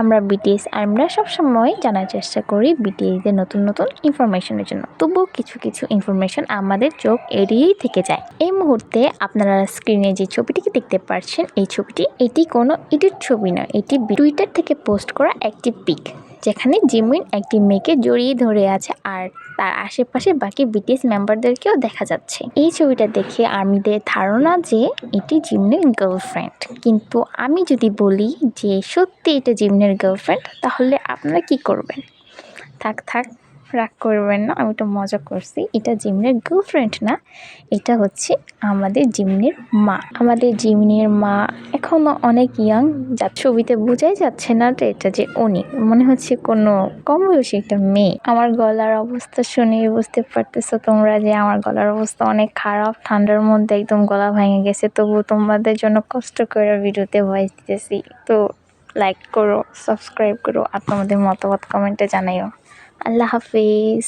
আমরা বিটিএস আমরা সবসময় জানার চেষ্টা করি বিটিএস এর নতুন নতুন ইনফরমেশনের জন্য। তবুও কিছু কিছু ইনফরমেশন আমাদের চোখ এড়িয়েই থেকে যায়। এই মুহূর্তে আপনারা স্ক্রিনে যে ছবিটিকে দেখতে পাচ্ছেন এই ছবিটি এটি কোনো এডিট ছবি নয়, এটি টুইটার থেকে পোস্ট করা একটি পিক যেখানে জিমিন একটি মেয়েকে জড়িয়ে ধরে আছে আর তার আশেপাশে বাকি বিটিএস মেম্বারদেরকেও দেখা যাচ্ছে। এই ছবিটা দেখে আর্মিদের ধারণা যে এটি জিমনের গার্লফ্রেন্ড কিন্তু আমি যদি বলি যে সত্যি এটা জিমনের গার্লফ্রেন্ড তাহলে আপনারা কি করবেন? থাক থাক। রাগ করবেন না, আমি তো মজা করছি। এটা জিমনের গার্লফ্রেন্ড না, এটা হচ্ছে আমাদের জিমনের মা। আমাদের জিমনের মা এখনও অনেক ইয়াং যা ছবিতে বোঝাই যাচ্ছে না যে এটা যে উনি। মনে হচ্ছে কোনো কম বয়সী একটা মেয়ে। আমার গলার অবস্থা শুনে বুঝতে পারতেছো তোমরা যে আমার গলার অবস্থা অনেক খারাপ। ঠান্ডার মধ্যে একদম গলা ভেঙে গেছে তবু তোমাদের জন্য কষ্ট করে ভিডিওতে ভয়েস দিতেছি। তো লাইক করো সাবস্ক্রাইব করো, আর তোমাদের মতামত কমেন্টে জানাইও। আল্লাহ হাফিজ